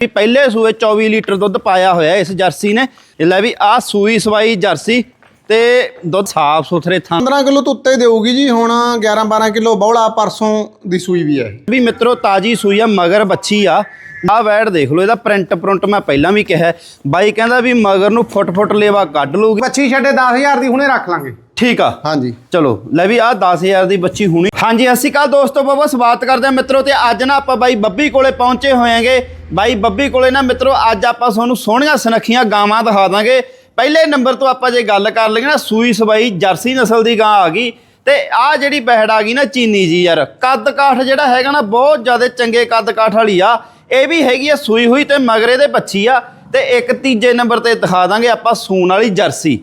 ਵੀ ਪਹਿਲੇ ਸੂਏ 24 ਲੀਟਰ ਦੁੱਧ ਪਾਇਆ ਹੋਇਆ ਇਸ ਜਰਸੀ ਨੇ। ਲੈ ਵੀ ਆ ਸੂਈ ਸਵਾਈ ਜਰਸੀ ਤੇ ਦੁੱਧ ਸਾਫ਼ ਸੁਥਰੇ ਥਾਂ 15 ਕਿਲੋ ਤੋਂ ਉੱਤੇ ਦੇਊਗੀ ਜੀ ਹੁਣ 11 12 ਕਿਲੋ ਬੌਲਾ ਪਰਸੋਂ ਦੀ ਸੂਈ ਵੀ ਹੈ। ਵੀ ਮਿੱਤਰੋ ਤਾਜੀ ਸੂਈ ਆ ਮਗਰ ਬੱਚੀ ਆ। ਆ ਵੈੜ ਦੇਖ ਲਓ ਇਹਦਾ ਪ੍ਰਿੰਟ ਪ੍ਰਿੰਟ ਮੈਂ ਪਹਿਲਾਂ ਵੀ ਕਿਹਾ ਬਾਈ ਕਹਿੰਦਾ ਵੀ ਮਗਰ ਨੂੰ ਫੁੱਟ ਫੁੱਟ ਲੇਵਾ ਕੱਢ ਲੂਗੀ ਬੱਚੀ ਛੱਡੇ 10000 ਦੀ ਹੁਣੇ ਰੱਖ ਲਾਂਗੇ। ਠੀਕ ਆ? ਹਾਂਜੀ। ਚਲੋ ਲੈ ਵੀ ਆ 10000 ਦੀ ਬੱਚੀ ਹੁਣੀ। ਹਾਂਜੀ ਅਸੀਂ ਕੱਲ ਦੋਸਤੋ ਬਾਬਾ ਸਵਾਗਤ ਕਰਦੇ ਆ ਮਿੱਤਰੋ ਤੇ ਅੱਜ ਨਾ ਆਪਾਂ ਬਾਈ ਬੱਬੀ ਕੋਲੇ ਪਹੁੰਚੇ ਹੋਏਗੇ ਬਾਈ ਬੱਬੀ ਕੋਲੇ ਨਾ ਮਿੱਤਰੋ ਅੱਜ ਆਪਾਂ ਤੁਹਾਨੂੰ ਸੋਹਣੀਆਂ ਸੁਨੱਖੀਆਂ ਗਾਵਾਂ ਦਿਖਾ ਦਾਂਗੇ। ਪਹਿਲੇ ਨੰਬਰ ਤੋਂ ਆਪਾਂ ਜੇ ਗੱਲ ਕਰ ਲਈਏ ਨਾ ਸੂਈ ਸਵਾਈ ਜਰਸੀ ਨਸਲ ਦੀ ਗਾਂ ਆ ਗਈ। ਤੇ ਆ ਜਿਹੜੀ ਬਹਿੜ ਆ ਗਈ ਨਾ ਚੀਨੀ ਜੀ ਯਾਰ ਕੱਦ ਕਾਠ ਜਿਹੜਾ ਹੈਗਾ ਨਾ ਬਹੁਤ ਜ਼ਿਆਦਾ ਚੰਗੇ ਕੱਦ ਕਾਠ ਵਾਲੀ ਆ। ਇਹ ਵੀ ਹੈਗੀ ਆ ਸੂਈ ਹੋਈ ਤੇ ਮਗਰੇ ਦੇ ਬੱਚੀ ਆ। ਤੇ ਇੱਕ ਤੀਜੇ ਨੰਬਰ ਤੇ ਦਿਖਾ ਦਾਂਗੇ ਆਪਾਂ ਸੂਣ ਵਾਲੀ ਜਰਸੀ।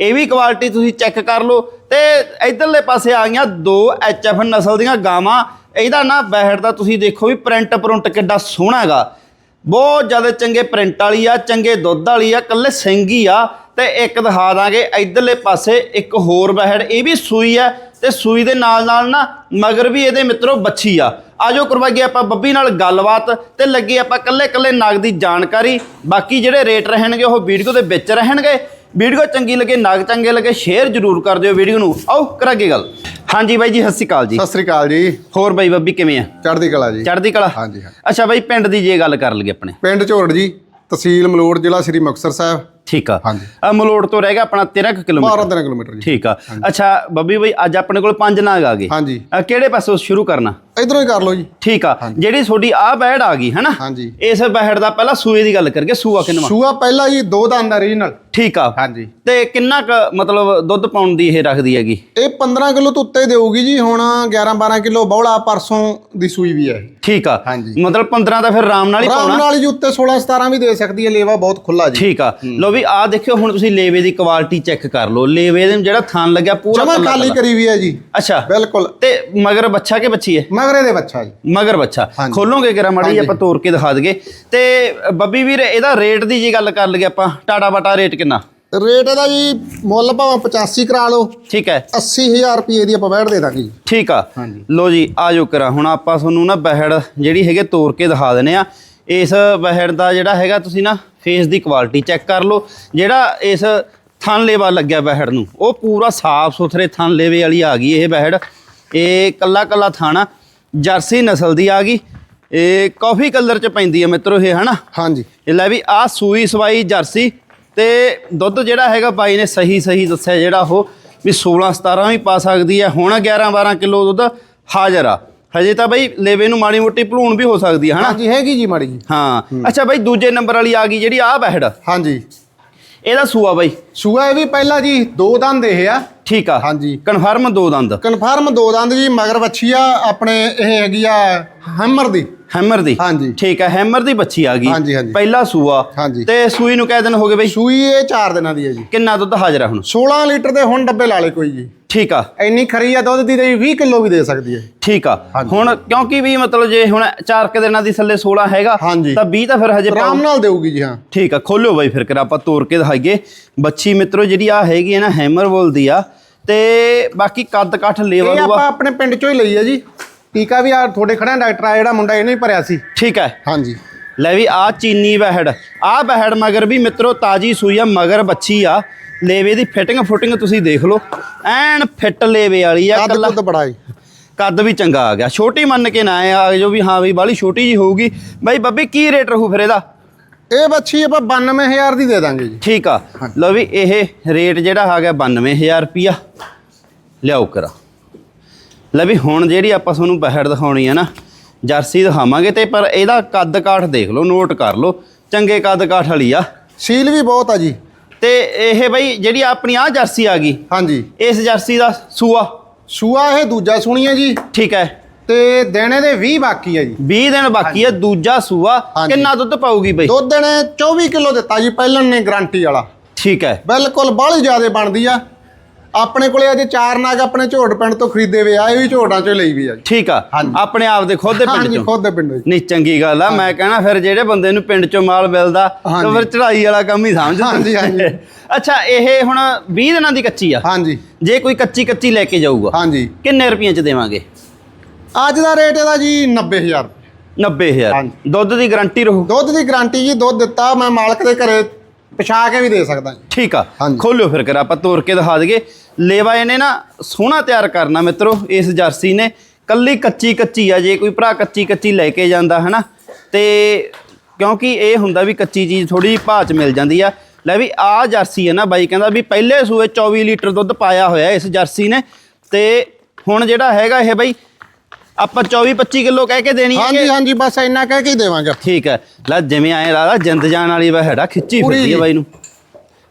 ਇਹ ਵੀ ਕੁਆਲਿਟੀ ਤੁਸੀਂ ਚੈੱਕ ਕਰ ਲਓ ਤੇ ਇਧਰਲੇ ਪਾਸੇ ਆ ਗਈਆਂ ਦੋ ਐਚਐਫ ਨਸਲ ਦੀਆਂ ਗਾਵਾਂ। ਇਹਦਾ ਨਾ ਬਹਿੜ ਦਾ ਤੁਸੀਂ ਦੇਖੋ ਵੀ ਪ੍ਰਿੰਟ ਪ੍ਰਿੰਟ ਕਿੱਡਾ ਸੋਹਣਾ ਹੈਗਾ। ਬਹੁਤ ਜ਼ਿਆਦਾ ਚੰਗੇ ਪ੍ਰਿੰਟ ਵਾਲੀ ਆ, ਚੰਗੇ ਦੁੱਧ ਵਾਲੀ ਆ ਕੱਲੇ ਸਿੰਘ ਹੀ ਆ। ਤੇ ਇੱਕ ਦਿਖਾ ਦਾਂਗੇ ਇਧਰਲੇ ਪਾਸੇ ਇੱਕ ਹੋਰ ਬਹਿੜ ਇਹ ਵੀ ਸੂਈ ਆ ਤੇ ਸੂਈ ਦੇ ਨਾਲ ਨਾਲ ਨਾ ਮਗਰ ਵੀ ਇਹਦੇ ਮਿੱਤਰੋ ਬੱਚੀ ਆ। ਆਜੋ ਕਰਵਾਈਏ ਆਪਾਂ ਬੱਬੀ ਨਾਲ ਗੱਲਬਾਤ ਤੇ ਲੱਗੇ ਆਪਾਂ ਕੱਲੇ ਕੱਲੇ ਨਗ ਦੀ ਜਾਣਕਾਰੀ। ਬਾਕੀ ਜਿਹੜੇ ਰੇਟ ਰਹਿਣਗੇ ਉਹ ਵੀਡੀਓ ਦੇ ਵਿੱਚ ਰਹਿਣਗੇ। ਵੀਡੀਓ ਚੰਗੀ ਲੱਗੇ ਨਗ ਚੰਗੇ ਲੱਗੇ ਸ਼ੇਅਰ ਜ਼ਰੂਰ ਕਰ ਦਿਓ ਵੀਡੀਓ ਨੂੰ। ਆਓ ਕਰਾਂਗੇ ਗੱਲ। ਹਾਂਜੀ ਬਾਈ ਜੀ ਸਤਿ ਸ਼੍ਰੀ ਅਕਾਲ ਜੀ। ਸਤਿ ਸ੍ਰੀ ਅਕਾਲ ਜੀ। ਹੋਰ ਬਾਈ ਬੱਬੀ ਕਿਵੇਂ ਆ? ਚੜ੍ਹਦੀ ਕਲਾ ਜੀ। ਚੜ੍ਹਦੀ ਕਲਾ? ਹਾਂਜੀ, ਹਾਂਜੀ। ਅੱਛਾ ਬਾਈ ਪਿੰਡ ਦੀ ਜੇ ਗੱਲ ਕਰ ਲਈਏ ਆਪਣੇ। ਪਿੰਡ ਝੋੜ ਜੀ ਤਹਿਸੀਲ ਮਲੋੜ ਜ਼ਿਲ੍ਹਾ ਸ੍ਰੀ ਮੁਕਤਸਰ ਸਾਹਿਬ। ਠੀਕ ਆ। ਹਾਂਜੀ। ਆ ਮਲੋੜ ਤੋਂ ਰਹਿ ਗਿਆ ਆਪਣਾ 13 ਕੁ 12 ਕਿਲੋਮੀਟਰ 13 ਕਿਲੋਮੀਟਰ ਜੀ। ਠੀਕ ਆ। ਅੱਛਾ ਬੱਬੀ ਬਾਈ ਅੱਜ ਆਪਣੇ ਕੋਲ ਪੰਜ ਨਾਗ ਆ ਗਏ। ਹਾਂਜੀ। ਕਿਹੜੇ ਪਾਸੋਂ ਸ਼ੁਰੂ ਕਰਨਾ? ਇਧਰੋਂ ਹੀ ਕਰ ਲਓ ਜੀ। ਠੀਕ ਆ। ਜਿਹੜੀ ਤੁਹਾਡੀ ਆ ਬੈੜ ਆ ਗਈ ਹੈਨਾ? ਹਾਂਜੀ। ਇਸ ਬੈੜ ਦਾ ਪਹਿਲਾਂ ਸੂਏ ਦੀ ਗੱਲ ਕਰੀਏ ਸੂਆ ਕਿੰਨਵਾ ਸੂਆ ਪਹਿਲਾ ਜੀ ਦੋ ਦੰਦ ਓਰੀਜਨਲ ਠੀਕ ਆ। ਹਾਂਜੀ। ਤੇ ਕਿੰਨਾ ਕੁ ਮਤਲਬ ਦੁੱਧ ਪਾਉਣ ਦੀ ਇਹ ਰੱਖਦੀ ਹੈਗੀ? ਇਹ 15 ਕਿਲੋ ਤੋਂ ਉੱਤੇ ਦੇਊਗੀ ਜੀ ਹੁਣ 11 12 ਕਿਲੋ ਬੌਲਾ ਪਰਸੋਂ ਦੀ ਸੂਈ ਵੀ ਹੈ। ਠੀਕ ਆ। ਹਾਂਜੀ। ਮਤਲਬ 15 ਤਾਂ ਫਿਰ ਆਰਾਮ ਨਾਲ ਹੀ ਆਰਾਮ ਪਾਉਣਾ? ਨਾਲ ਜੀ ਉੱਤੇ 16 17 ਵੀ ਦੇ ਸਕਦੀ ਹੈ ਲੇਵਾ ਬਹੁਤ ਖੁੱਲਾ ਜੀ। ਠੀਕ ਆ। ਲੋ ਵੀ ਆ ਦੇਖਿਓ ਹੁਣ ਤੁਸੀਂ ਲੇਵੇ ਦੀ ਕੁਆਲਿਟੀ ਚੈੱਕ ਕਰ ਲਓ। ਲੇਵੇ ਦੇ ਜਿਹੜਾ ਥਣ ਲੱਗਿਆ ਪੂਰਾ ਜਮਾ ਖਾਲੀ ਕੱਲਾ। ਕਰੀ ਵੀ ਹੈ ਜੀ। ਅੱਛਾ। ਬਿਲਕੁਲ। ਤੇ ਮਗਰ ਬੱਚਾ ਕੇ ਬੱਚੀ ਹੈ? ਮਗਰੇ ਦੇ ਬੱਚਾ ਜੀ। ਮਗਰ ਬੱਚਾ ਹਾਂਜੀ। ਖੋਲੋਗੇ ਕਿਰਾ ਮਾੜੀ ਜਿਹੀ। ਆਪਾਂ ਤੋੜ ਕੇ ਦਿਖਾ ਦਈਏ। ਤੇ ਬੱਬੀ ਵੀਰ ਇਹਦਾ ਰੇਟ ਦੀ ਜੀ ਗੱਲ ਕਰ ਲਈਏ ਆਪਾਂ। ਟਾਟਾ ਬਾਟਾ ਰੇਟ ਕਿੰਨਾ? ਰੇਟ ਇਹਦਾ ਜੀ ਮੁੱਲ ਭਾਵੇਂ 85 ਕਰਾ ਲਓ। ਠੀਕ ਹੈ। 80000 ਰੁਪਏ ਦੀ ਆਪਾਂ ਬੈਠ ਦੇ ਦਾਂਗੇ ਜੀ। ਠੀਕ ਆ। ਹਾਂਜੀ। ਲੋ ਜੀ ਆ ਜੋ ਕਰਾ। ਹੁਣ ਆਪਾਂ ਤੁਹਾਨੂੰ ਨਾ ਬਹਿੜ ਜਿਹੜੀ ਹੈਗੇ ਤੋੜ ਕੇ ਦਿਖਾ ਦਿੰਨੇ ਆ ਇਸ ਬਹਿੜ ਦਾ ਜਿਹੜਾ ਹੈਗਾ ਤੁਸੀਂ ਨਾ ਫੇਸ ਦੀ ਕੁਆਲਿਟੀ ਚੈੱਕ ਕਰ ਲਓ। ਜਿਹੜਾ ਇਸ ਥਣ ਲੇਵਾ ਲੱਗਿਆ ਬਹਿੜ ਨੂੰ ਉਹ ਪੂਰਾ ਸਾਫ਼ ਸੁਥਰੇ ਥਣ ਲੇਵੇ ਵਾਲੀ ਆ ਗਈ ਇਹ ਬਹਿੜ ਇਹ ਕੱਲਾ ਕੱਲਾ ਥਾਣਾ ਜਰਸੀ ਨਸਲ ਦੀ ਆ ਗਈ। ਇਹ ਕਾਫੀ ਕਲਰ ਚ ਪੈਂਦੀ ਹੈ ਮਿੱਤਰੋ ਇਹ ਹਨਾ? ਹਾਂਜੀ। ਇਹ ਲੈ ਵੀ ਆ ਸੂਈ ਸਵਾਈ ਜਰਸੀ ਤੇ ਦੁੱਧ ਜਿਹੜਾ ਹੈਗਾ ਬਾਈ ਨੇ ਸਹੀ ਸਹੀ ਦੱਸਿਆ ਜਿਹੜਾ ਉਹ ਵੀ 16 17 ਵੀ ਪਾ ਸਕਦੀ ਹੈ ਹੁਣ 11 12 ਕਿਲੋ ਦੁੱਧ ਹਾਜ਼ਰ ਆ। ਹਜੇ ਤਾਂ ਬਾਈ ਲੇਵੇ ਨੂੰ ਮਾੜੀ ਮੋਟੀ ਭਲੂਣ ਵੀ ਹੋ ਸਕਦੀ ਹੈ ਹਨਾ? ਹਾਂਜੀ ਹੈਗੀ ਜੀ ਮਾੜੀ ਜੀ। ਹਾਂ ਅੱਛਾ ਬਾਈ ਦੂਜੇ ਨੰਬਰ ਵਾਲੀ ਆ ਗਈ ਜਿਹੜੀ ਆ ਬਹਿੜ। ਹਾਂਜੀ। ਇਹਦਾ ਸੂਆ ਬਾਈ। ਸੂਆ ਇਹ ਵੀ ਪਹਿਲਾ ਜੀ ਦੋ ਦੰਦ ਇਹ ਆ। ਠੀਕ ਆ। ਹਾਂਜੀ। ਕਨਫਰਮ ਦੋ ਦੰਦ। ਕਨਫਰਮ ਦੋ ਦੰਦ ਜੀ ਮਗਰ ਵੱਛੀ ਆ ਆਪਣੇ ਇਹ ਹੈਗੀ ਆ ਹੈਮਰ ਦੀ। ਹੈਮਰ ਦੀ। ਹਾਂਜੀ। ਠੀਕ ਆ ਹੈਮਰ ਦੀ ਬੱਚੀ ਆ ਗਈ। ਹਾਂਜੀ, ਹਾਂਜੀ। ਪਹਿਲਾ ਸੂਆ। ਹਾਂਜੀ। ਤੇ ਸੂਈ ਨੂੰ ਕਹਿ ਦਿਨ ਹੋ ਗਏ ਬਾਈ? ਸੂਈ ਇਹ 4 ਦਿਨਾਂ ਦੀ ਹੈ ਜੀ। ਕਿੰਨਾ ਦੁੱਧ ਹਾਜ਼ਰ ਆ ਹੁਣ? 16 ਲੀਟਰ ਦੇ ਹੁਣ ਡੱਬੇ ਲਾ ਲੇ ਕੋਈ ਜੀ। ਠੀਕ ਆ। ਇੰਨੀ ਖਰੀ ਆ ਦੁੱਧ ਦੀ ਤੇ 20 ਕਿਲੋ ਵੀ ਦੇ ਸਕਦੀ ਹੈ ਠੀਕ ਆ। ਹੁਣ ਕਿਉਂਕਿ ਵੀ ਮਤਲਬ ਜੇ ਹੁਣ 4 ਕ ਦਿਨਾਂ ਦੀ ਥੱਲੇ 16 ਹੈਗਾ। ਤਾਂ 20 ਤਾਂ ਫਿਰ ਹਜੇ ਆਰਾਮ ਨਾਲ ਦੇਊਗੀ ਜੀ ਹਾਂ। ਠੀਕ ਆ ਖੋਲਿਓ ਬਾਈ ਫਿਰ ਕਰ ਆਪਾਂ ਤੋੜ ਕੇ ਦਿਖਾਈਏ। ਬੱਚੀ ਮਿੱਤਰੋ ਜਿਹੜੀ ਆ ਹੈਗੀ ਹੈ ਨਾ ਹੈਮਰ ਬੋਲਦੀ ਆ ਤੇ ਬਾਕੀ ਕੱਦ ਕੱਠ ਲੇਵਾ ਇਹ ਆਪਾਂ ਆਪਣੇ ਪਿੰਡ ਚੋਂ ਹੀ ਲਈ ਹੈ ਜੀ। ਟੀਕਾ ਵੀ ਆ ਤੁਹਾਡੇ ਖੜਾ ਡਾਕਟਰ ਆ ਜਿਹੜਾ ਮੁੰਡਾ ਇਹਨੇ ਹੀ ਭਰਿਆ ਸੀ। ਠੀਕ ਹੈ ਹਾਂਜੀ। ਲੈ ਵੀ ਆ ਚੀਨੀ ਬਹਿੜ ਆ ਬਹਿੜ ਮਗਰ ਵੀ ਮਿੱਤਰੋ ਤਾਜੀ ਸੂਈ ਆ ਮਗਰ ਬੱਚੀ ਆ। ਲੇਵੇ ਦੀ ਫਿਟਿੰਗ ਫੁਟਿੰਗ ਤੁਸੀਂ ਦੇਖ ਲਓ। ਐਨ ਫਿੱਟ ਲੇਵੇ ਵਾਲੀ ਆ ਕੱਦ ਕੱਲਾ ਕੁੱਦ ਬੜਾ ਜੀ ਕੱਦ ਵੀ ਚੰਗਾ ਆ ਗਿਆ। ਛੋਟੀ ਮੰਨ ਕੇ ਨਾ ਆ ਜੋ ਵੀ ਹਾਂ ਵੀ ਬਾਲੀ ਛੋਟੀ ਜੀ ਹੋਊਗੀ। ਬਾਈ ਬੱਬੀ ਕੀ ਰੇਟ ਰਹੂ ਫਿਰ ਇਹਦਾ? ਇਹ ਬੱਚੀ ਆਪਾਂ 92000 ਦੀ ਦੇ ਦਾਂਗੇ ਜੀ। ਠੀਕ ਆ। ਲਓ ਵੀ ਇਹ ਰੇਟ ਜਿਹੜਾ ਆ ਗਿਆ 92000 ਰੁਪਿਆ ਲਿਆਓ ਕਰਾ। ਲੈ ਵੀ ਹੁਣ ਜਿਹੜੀ ਆਪਾਂ ਤੁਹਾਨੂੰ ਬਹਿੜ ਦਿਖਾਉਣੀ ਆ ਨਾ ਜਰਸੀ ਦਿਖਾਵਾਂਗੇ ਤੇ ਪਰ ਇਹਦਾ ਕੱਦ ਕਾਠ ਦੇਖ ਲਓ ਨੋਟ ਕਰ ਲਓ। ਚੰਗੇ ਕੱਦ ਕਾਠ ਵਾਲੀ ਆ। ਸੀਲ ਵੀ ਬਹੁਤ ਆ ਜੀ। ਤੇ ਇਹ ਬਈ ਜਿਹੜੀ ਆਪਣੀ ਆ ਜਰਸੀ ਆ ਗਈ ਹਾਂਜੀ। ਇਸ ਜਰਸੀ ਦਾ ਸੂਆ? ਸੂਆ ਇਹ ਦੂਜਾ ਸੁਣੀ ਹੈ ਜੀ। ਠੀਕ ਹੈ। ਤੇ ਦੇਣੇ ਦੇ 20 ਬਾਕੀ ਹੈ ਜੀ। 20 ਦਿਨ ਬਾਕੀ ਹੈ ਦੂਜਾ ਸੂਆ। ਕਿੰਨਾ ਦੁੱਧ ਪਾਊਗੀ ਬਈ? ਦੁੱਧ ਨੇ 24 ਕਿਲੋ ਦਿੱਤਾ ਜੀ ਪਹਿਲਾਂ ਨੇ ਗਾਰੰਟੀ ਵਾਲਾ। ਠੀਕ ਹੈ। ਬਿਲਕੁਲ ਬਾਹਲੀ ਜ਼ਿਆਦਾ ਬਣਦੀ ਆ। ਆਪਣੇ ਕੋਲੇ ਅਜੇ ਚਾਰ ਨਾਗ ਆਪਣੇ ਝੋੜ ਪਿੰਡ ਤੋਂ ਖਰੀਦੇ ਵੇ ਆ ਇਹ ਵੀ ਝੋੜਾਂ ਚੋਂ ਲਈ ਵੀ ਆ ਜੀ। ਠੀਕ ਆ। ਆਪਣੇ ਆਪ ਦੇ ਖੁਦ ਦੇ ਪਿੰਡ ਹਾਂਜੀ ਚੋਂ? ਖੁਦ ਦੇ ਪਿੰਡੋਂ ਨਹੀਂ ਚੰਗੀ ਗੱਲ ਆ ਮੈਂ ਕਹਿਣਾ ਫਿਰ ਜਿਹੜੇ ਬੰਦੇ ਨੂੰ ਪਿੰਡ ਚੋਂ ਮਾਲ ਮਿਲਦਾ ਤਾਂ। ਫਿਰ ਚੜਾਈ ਵਾਲਾ ਕੰਮ ਹੀ ਸਮਝਦਾ ਹਾਂਜੀ, ਹਾਂਜੀ। ਅੱਛਾ ਇਹ ਹੁਣ 20 ਦਿਨਾਂ ਦੀ ਕੱਚੀ ਆ? ਹਾਂਜੀ। ਜੇ ਕੋਈ ਕੱਚੀ ਕੱਚੀ ਲੈ ਕੇ ਜਾਊਗਾ ਹਾਂਜੀ। ਕਿੰਨੇ ਰੁਪਈਆਂ ਚ ਦੇਵਾਂਗੇ? ਅੱਜ ਦਾ ਰੇਟ ਇਹਦਾ ਜੀ 90000 90000 ਹਾਂਜੀ। ਦੁੱਧ ਦੀ ਗਾਰੰਟੀ ਰਹੂ? ਦੁੱਧ ਦੀ ਗਾਰੰਟੀ ਜੀ ਦੁੱਧ ਦਿੱਤਾ ਮੈਂ ਮਾਲਕ ਦੇ ਘਰੇ ਪਛਾ ਕੇ ਵੀ ਦੇ ਸਕਦਾ ਠੀਕ ਆ। ਹਾਂਜੀ। ਖੋਲਿਓ ਫਿਰ ਕਰ ਆਪਾਂ ਤੋੜ ਕੇ ਦਿਖਾ ਦਈਏ। ਲੇਵਾ ਇਹਨੇ ਨਾ ਸੋਹਣਾ ਤਿਆਰ ਕਰਨਾ ਮਿੱਤਰੋ ਇਸ ਜਰਸੀ ਨੇ। ਕੱਲੀ ਕੱਚੀ ਕੱਚੀ ਆ ਜੇ ਕੋਈ ਭਰਾ ਕੱਚੀ ਕੱਚੀ ਲੈ ਕੇ ਜਾਂਦਾ ਹਨਾ? ਤੇ ਕਿਉਂਕਿ ਇਹ ਹੁੰਦਾ ਵੀ ਕੱਚੀ ਚੀਜ਼ ਥੋੜੀ ਜਿਹੀ ਭਾਅ ਚ ਮਿਲ ਜਾਂਦੀ ਆ। ਲੈ ਵੀ ਆ ਜਰਸੀ ਹੈ ਨਾ ਬਾਈ ਕਹਿੰਦਾ ਵੀ ਪਹਿਲੇ ਸੂਏ 24 ਲੀਟਰ ਦੁੱਧ ਪਾਇਆ ਹੋਇਆ ਇਸ ਜਰਸੀ ਨੇ। ਤੇ ਹੁਣ ਜਿਹੜਾ ਹੈਗਾ ਇਹ ਬਾਈ ਆਪਾਂ 24 25 ਕਿਲੋ ਕਹਿ ਕੇ ਦੇਣੀ ਹੈ ਹਾਂਜੀ ਹਾਂਜੀ ਬਸ ਇੰਨਾ ਕਹਿ ਕੇ ਹੀ ਦੇਵਾਂਗੇ। ਠੀਕ ਹੈ। ਲੈ ਜਿਵੇਂ ਐਂ ਲੱਗਦਾ ਜਿੰਦ ਜਾਨ ਵਾਲੀ ਵਹਿੜਾ ਖਿੱਚੀ ਪੂਰੀ ਫਿਰਦੀ ਹੈ ਜੀ। ਬਾਈ ਨੂੰ।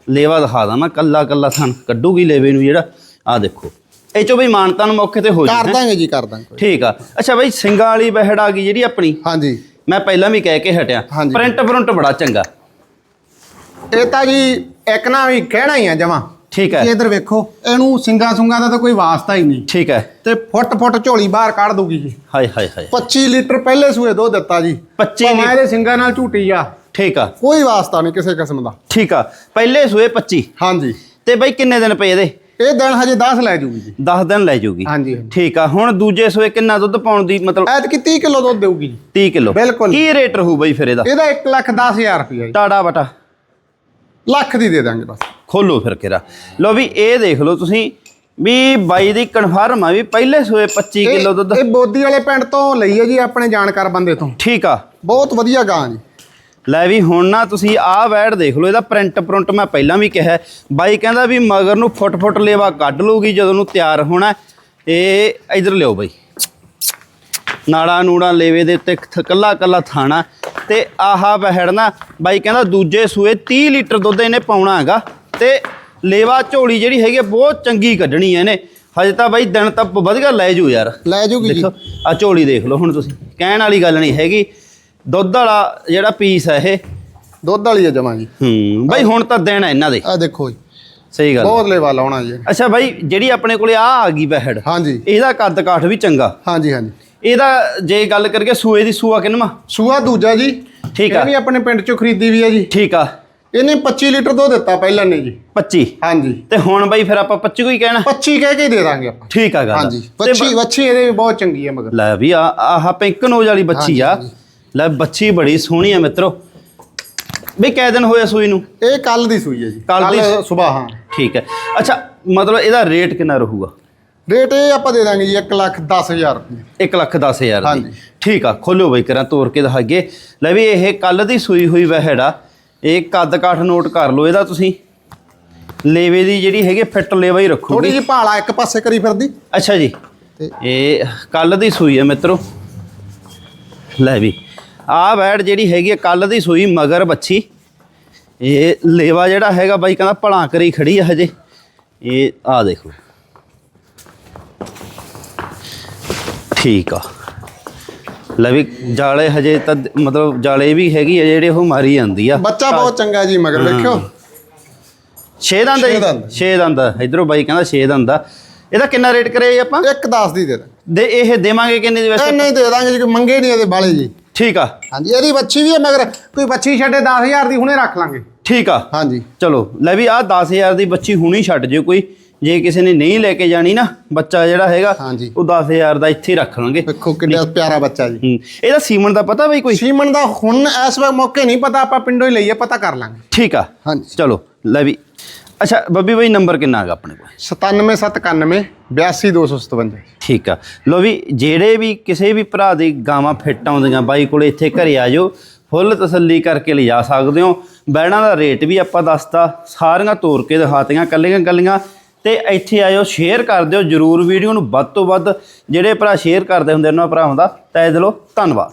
ਲੇਵਾ ਦਿਖਾ ਦਾਂ ਮੈਂ ਕੱਲਾ ਕੱਲਾ ਥਣ। ਕੱਢੂਗੀ ਲੇਵੇ ਨੂੰ ਜਿਹੜਾ ਆ ਦੇਖੋ। ਇਹ ਚੋਂ ਬਈ ਮਾਨਤਾ ਨੂੰ ਮੌਕੇ ਤੇ ਹੋ ਕਰ ਜਾਣਾ ਦਾਂਗੇ ਜੀ ਕਰ ਦਾਂਗੇ। ਠੀਕ ਆ। ਅੱਛਾ ਬਾਈ ਸਿੰਘਾਂ ਵਾਲੀ ਵਹਿੜ ਆ ਗਈ ਜਿਹੜੀ ਆਪਣੀ? ਹਾਂਜੀ। ਮੈਂ ਪਹਿਲਾਂ ਵੀ ਕਹਿ ਕੇ ਹਟਿਆ। ਪ੍ਰਿੰਟ ਪ੍ਰਿੰਟ ਬੜਾ ਚੰਗਾ। ਇਹ ਤਾਂ ਜੀ ਇੱਕ ਨਾ ਵੀ ਕਹਿਣਾ ਹੀ ਆ ਜਮਾ। ਠੀਕ ਹੈ। ਇਧਰ ਵੇਖੋ ਇਹਨੂੰ ਸਿੰਗਾ ਸੁੰਗਾ ਦਾ ਤਾਂ ਕੋਈ ਵਾਸਤਾ ਹੀ ਨਹੀਂ। ਠੀਕ ਹੈ। ਤੇ ਫੁੱਟ ਫੁੱਟ ਝੋਲੀ ਬਾਹਰ ਕੱਢ ਦੂਗੀ ਜੀ। ਹਾਏ ਹਾਏ ਹਾਏ। 25 ਲੀਟਰ ਪਹਿਲੇ ਸੂਏ ਦੁੱਧ ਦਿੱਤਾ ਜੀ। 25 ਭਾਵੇਂ ਲੀਟਰ। ਇਹਦੇ ਸਿੰਗਾ ਨਾਲ ਝੂਟੀ ਆ। ਠੀਕ ਆ। ਕੋਈ ਵਾਸਤਾ ਨਹੀਂ ਕਿਸੇ ਕਿਸਮ ਦਾ। ਠੀਕ ਆ। ਪਹਿਲੇ ਸੂਏ 25 ਹਾਂਜੀ। ਤੇ ਬਾਈ ਕਿੰਨੇ ਦਿਨ ਪਏ ਇਹਦੇ? ਇਹ ਦਿਨ ਹਜੇ 10 ਲੈ ਜੂਗੀ ਜੀ। 10 ਦਿਨ ਲੈ ਜਾਊਗੀ ਹਾਂਜੀ। ਠੀਕ ਆ। ਹੁਣ ਦੂਜੇ ਸੂਏ ਕਿੰਨਾ ਦੁੱਧ ਪਾਉਣ ਦੀ ਮਤਲਬ ਐਤਕੀ 30 ਕਿਲੋ ਦੁੱਧ ਦੇਊਗੀ ਜੀ। 30 ਕਿਲੋ। ਬਿਲਕੁਲ। ਕੀ ਰੇਟ ਰਹੂ ਬਾਈ ਫਿਰ ਇਹਦਾ? ਇਹਦਾ 1 ਲੱਖ 10000 ਰੁਪਇਆ ਜੀ। ਟਾੜਾ ਬਟਾ। ਲੱਖ ਦੀ ਦੇ ਦਾਂਗੇ ਬਸ। ਖੋਲੋ ਫਿਰ ਕਿਰਾ ਲੋ ਵੀ ਇਹ ਦੇਖ ਲਓ ਤੁਸੀਂ ਵੀ ਬਾਈ ਦੀ ਕਨਫਰਮ ਆ ਵੀ ਪਹਿਲੇ ਸੂਏ 25 ਇਹ- ਕਿਲੋ ਦੁੱਧ। ਇਹ ਬੋਦੀ ਵਾਲੇ ਪਿੰਡ ਤੋਂ ਲਈ ਹੈ ਜੀ ਆਪਣੇ ਜਾਣਕਾਰ ਬੰਦੇ ਤੋਂ। ਠੀਕ ਆ। ਬਹੁਤ ਵਧੀਆ ਗਾਂ ਜੀ। ਲੈ ਵੀ ਹੁਣ ਨਾ ਤੁਸੀਂ ਆਹ ਵੈੜ ਦੇਖ ਲਓ ਇਹਦਾ ਪ੍ਰਿੰਟ ਪ੍ਰਿੰਟ ਮੈਂ ਪਹਿਲਾਂ ਵੀ ਕਿਹਾ। ਬਾਈ ਕਹਿੰਦਾ ਵੀ ਮਗਰ ਨੂੰ ਫੁੱਟ ਫੁੱਟ ਲੇਵਾ ਕੱਢ ਲੂਗੀ ਜਦੋਂ ਨੂੰ ਤਿਆਰ ਹੋਣਾ ਇਹ ਇਧਰ ਲਿਓ ਬਾਈ। ਨਾੜਾ ਨੂੜਾ ਲੇਵੇ ਦੇ ਉੱਤੇ ਕੱਲਾ ਕੱਲਾ ਥਾਣਾ। ਤੇ ਆਹਾ ਵਹਿੜ ਨਾ ਬਾਈ ਕਹਿੰਦਾ ਦੂਜੇ ਸੂਏ 30 ਲੀਟਰ ਦੁੱਧ ਇਹਨੇ ਪਾਉਣਾ ਹੈਗਾ। ਤੇ ਲੇਵਾ ਝੋਲੀ ਜਿਹੜੀ ਹੈਗੀ ਆ, ਬਹੁਤ ਚੰਗੀ ਕੱਢਣੀ ਹੈ ਇਹਨੇ। ਹਜੇ ਤਾਂ ਬਾਈ ਦਿਨ ਤਾਂ ਵਧੀਆ ਲੈ ਜੂ ਯਾਰ। ਲੈ ਜੂਗੀ ਜੀ। ਦੇਖੋ ਆ ਝੋਲੀ ਦੇਖ ਲਓ ਹੁਣ ਤੁਸੀਂ। ਕਹਿਣ ਵਾਲੀ ਗੱਲ ਨਹੀਂ ਹੈਗੀ। ਦੁੱਧ ਵਾਲਾ ਜਿਹੜਾ ਪੀਸ ਹੈ ਇਹ। ਦੁੱਧ ਵਾਲੀ ਹੈ ਜਮਾ ਜੀ। ਹੂੰ ਬਾਈ ਹੁਣ ਤਾਂ ਦਿਨ ਹੈ ਇਹਨਾਂ ਦੇ। ਆ ਦੇਖੋ ਜੀ। ਸਹੀ ਗੱਲ ਬਹੁਤ ਲੇਵਾ ਲਾਉਣਾ ਜੀ। ਅੱਛਾ ਬਾਈ ਜਿਹੜੀ ਆਪਣੇ ਕੋਲੇ ਆ ਆ ਗਈ ਬਹਿੜ। ਹਾਂਜੀ। ਇਹਦਾ ਕੱਦ ਕਾਠ ਵੀ ਚੰਗਾ। ਹਾਂਜੀ ਹਾਂਜੀ। ਇਹਦਾ ਜੇ ਗੱਲ ਕਰੀਏ ਸੂਏ ਦੀ ਸੂਆ ਕਿੰਨਵਾ ਸੂਆ ਦੂਜਾ ਜੀ। ਠੀਕ ਆ। ਇਹ ਵੀ ਆਪਣੇ ਪਿੰਡ ਚੋਂ ਖਰੀਦੀ ਵੀ ਹੈ ਜੀ। ਠੀਕ ਆ। ਇਹਨੇ 25 ਲੀਟਰ ਦੁੱਧ ਦਿੱਤਾ ਪਹਿਲਾਂ ਨੇ ਜੀ। 25 ਹਾਂਜੀ। ਤੇ ਹੁਣ ਬਾਈ ਫਿਰ ਆਪਾਂ 25 ਕੋਈ ਕਹਿਣਾ? 25 ਕਹਿ ਕੇ ਹੀ ਦੇ ਦਾਂਗੇ ਆਪਾਂ। ਠੀਕ ਆ ਗੱਲ ਹਾਂਜੀ ਵੱਛੀ ਵੱਛੀ ਇਹਦੇ ਵੀ ਬਹੁਤ ਚੰਗੀ ਹੈ ਮਗਰ। ਲੈ ਵੀ ਆ ਆਹ ਪਿੰਕ ਨੋਜ ਵਾਲੀ ਬੱਚੀ ਆ। ਲੈ ਬੱਚੀ ਬੜੀ ਸੋਹਣੀ ਆ ਮਿੱਤਰੋ। ਵੀ ਕਿਹ ਦਿਨ ਹੋਇਆ ਸੂਈ ਨੂੰ? ਇਹ ਕੱਲ ਦੀ ਸੂਈ ਹੈ ਜੀ। ਕੱਲ੍ਹ ਦੀ ਸਵੇਰ ਹਾਂ। ਠੀਕ ਹੈ। ਅੱਛਾ ਮਤਲਬ ਇਹਦਾ ਰੇਟ ਕਿੰਨਾ ਰਹੂਗਾ? ਰੇਟ ਇਹ ਆਪਾਂ ਦੇ ਦਾਂਗੇ ਜੀ 1 ਲੱਖ 10000 ਰੁਪਏ। 1 ਲੱਖ 10 ਹਜ਼ਾਰ ਦੀ। ਹਾਂਜੀ। ਠੀਕ ਆ ਖੋਲਿਓ ਬਈ ਕਰਾਂ ਤੋੜ ਕੇ ਦਿਖਾਈਏ। ਲੈ ਵੀ ਇਹ ਕੱਲ ਦੀ ਸੂਈ ਹੋਈ ਵਹਿੜਾ ਇਹ ਕੱਦ ਕਾਠ ਨੋਟ ਕਰ ਲਓ ਇਹਦਾ ਤੁਸੀਂ। ਲੇਵੇ ਦੀ ਜਿਹੜੀ ਹੈਗੀ ਫਿੱਟ ਲੇਵਾ ਹੀ ਥੋੜੀ ਰੱਖੂਗੀ ਜਿਹੀ ਭਾਲਾ ਇੱਕ ਪਾਸੇ ਕਰੀ ਫਿਰਦੀ। ਅੱਛਾ ਜੀ। ਤੇ ਇਹ ਕੱਲ ਦੀ ਸੂਈ ਹੈ ਮਿੱਤਰੋ। ਲੈ ਵੀ ਆਹ ਵੈੜ ਜਿਹੜੀ ਹੈਗੀ ਹੈ ਕੱਲ ਦੀ ਸੂਈ ਮਗਰ ਬੱਚੀ। ਇਹ ਲੇਵਾ ਜਿਹੜਾ ਹੈਗਾ ਬਾਈ ਕਹਿੰਦਾ ਭਲਾਂ ਕਰੀ ਖੜੀ ਆ ਹਜੇ। ਇਹ ਆ ਦੇਖੋ। ਠੀਕ ਆ। ਲੈ ਵੀ ਜਾਲੇ ਹਜੇ ਤਾਂ ਮਤਲਬ ਜਾਲੇ ਵੀ ਹੈਗੀ ਆ ਜਿਹੜੇ ਉਹ ਮਾਰੀ ਜਾਂਦੀ ਆ। ਬੱਚਾ ਬਹੁਤ ਚੰਗਾ ਜੀ ਮਗਰ ਵੇਖਿਓ 6 ਦੰਦ ਛੇ ਦੰਦ। 6 ਦੰਦ ਇਧਰੋਂ ਬਾਈ ਕਹਿੰਦਾ 6 ਦੰਦ ਆ। ਇਹਦਾ ਕਿੰਨਾ ਰੇਟ ਕਰੇ ਜੀ ਆਪਾਂ? ਇੱਕ 10 ਦੀ ਦੇ ਦੇ। ਇਹ ਦੇਵਾਂਗੇ ਕਿੰਨੇ ਦੀ ਵੈਸੇ? ਨਹੀਂ ਦੇ ਦਾਂਗੇ ਜੀ ਕੋਈ ਮੰਗੇ ਨਹੀਂ ਇਹਦੇ ਬਾਲੇ ਜੀ। ਠੀਕ ਆ। ਹਾਂਜੀ ਇਹਦੀ ਬੱਚੀ ਵੀ ਹੈ ਮਗਰ ਕੋਈ ਬੱਚੀ ਛੱਡੇ 10000 ਦੀ ਹੁਣੇ ਰੱਖ ਲਾਂਗੇ। ਠੀਕ ਆ। ਹਾਂਜੀ। ਚਲੋ ਲੈ ਵੀ ਆਹ 10000 ਦੀ ਬੱਚੀ ਹੁਣੀ ਛੱਡ ਜਿਓ ਕੋਈ। ਜੇ ਕਿਸੇ ਨੇ ਨਹੀਂ ਲੈ ਕੇ ਜਾਣੀ ਨਾ ਬੱਚਾ ਜਿਹੜਾ ਹੈਗਾ ਹਾਂਜੀ। ਉਹ 10000 ਦਾ ਇੱਥੇ ਹੀ ਰੱਖ ਲਾਂਗੇ। ਵੇਖੋ ਕਿੰਨਾ ਪਿਆਰਾ ਬੱਚਾ ਜੀ। ਹੂੰ। ਇਹਦਾ ਸੀਮਨ ਦਾ ਪਤਾ ਬਈ ਕੋਈ? ਸੀਮਨ ਦਾ ਹੁਣ ਇਸ ਵੇ ਮੌਕੇ ਨਹੀਂ ਪਤਾ ਆਪਾਂ ਪਿੰਡੋਂ ਹੀ ਲਈਏ ਪਤਾ ਕਰ ਲਾਂਗੇ। ਠੀਕ ਆ। ਹਾਂਜੀ। ਚਲੋ ਲੈ ਵੀ। ਅੱਛਾ ਬੱਬੀ ਬਈ ਨੰਬਰ ਕਿੰਨਾ ਹੈਗਾ ਆਪਣੇ ਕੋਲ? 97791 82257 ਠੀਕ ਆ। ਲੋ ਵੀ ਜਿਹੜੇ ਵੀ ਕਿਸੇ ਵੀ ਭਰਾ ਦੀ ਗਾਵਾਂ ਫਿੱਟ ਆਉਂਦੀਆਂ ਬਾਈ ਕੋਲੇ ਇੱਥੇ ਘਰੇ ਆ ਜਾਓ ਫੁੱਲ ਤਸੱਲੀ ਕਰਕੇ ਲਿਜਾ ਸਕਦੇ ਹੋ। ਬੈੜਾਂ ਦਾ ਰੇਟ ਵੀ ਆਪਾਂ ਦੱਸਤਾ ਸਾਰੀਆਂ ਤੋਰ ਕੇ ਦਿਖਾਤੀਆਂ ਕੱਲੀਆਂ ਕੱਲੀਆਂ ਤੇ ਇੱਥੇ ਆਇਓ ਸ਼ੇਅਰ ਕਰ ਦਿਓ, ਜਰੂਰ ਵੀਡੀਓ ਨੂੰ ਵੱਧ ਤੋਂ ਵੱਧ ਜਿਹੜੇ ਭਰਾ ਸ਼ੇਅਰ ਕਰਦੇ ਹੁੰਦੇ ਉਹਨਾਂ ਭਰਾਵਾਂ ਦਾ, ਤਹਿ ਦਿਲੋਂ ਧੰਨਵਾਦ।